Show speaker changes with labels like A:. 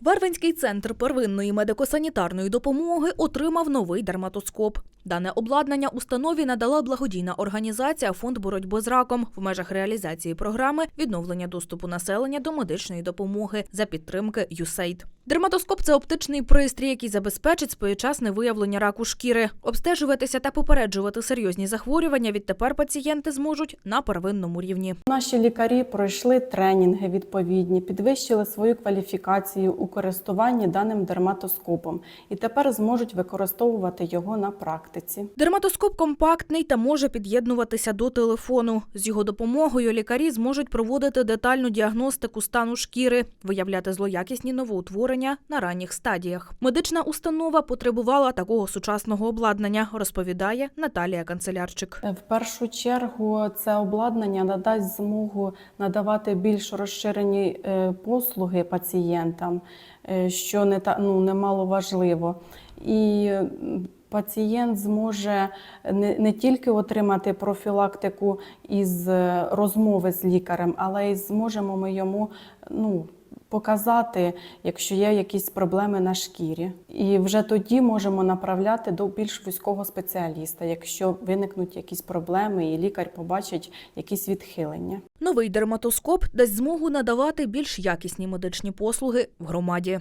A: Вервенський центр первинної медико-санітарної допомоги отримав новий дерматоскоп. Дане обладнання установі надала благодійна організація Фонд боротьби з раком в межах реалізації програми відновлення доступу населення до медичної допомоги за підтримки USAID. Дерматоскоп це оптичний пристрій, який забезпечить своєчасне виявлення раку шкіри. Обстежуватися та попереджувати серйозні захворювання відтепер пацієнти зможуть на первинному рівні.
B: Наші лікарі пройшли тренінги відповідні, підвищили свою кваліфікацію у користуванні даним дерматоскопом і тепер зможуть використовувати його на практиці.
A: Дерматоскоп компактний та може під'єднуватися до телефону. З його допомогою лікарі зможуть проводити детальну діагностику стану шкіри, виявляти злоякісні новоутворення на ранніх стадіях. Медична установа потребувала такого сучасного обладнання, розповідає Наталія Канцелярчик.
B: В першу чергу це обладнання надасть змогу надавати більш розширені е, послуги пацієнтам, е, що не та ну немало важливо. І пацієнт зможе не, не тільки отримати профілактику із е, розмови з лікарем, але й зможемо ми йому ну. Показати, якщо є якісь проблеми на шкірі, і вже тоді можемо направляти до більш вузького спеціаліста, якщо виникнуть якісь проблеми, і лікар побачить якісь відхилення.
A: Новий дерматоскоп дасть змогу надавати більш якісні медичні послуги в громаді.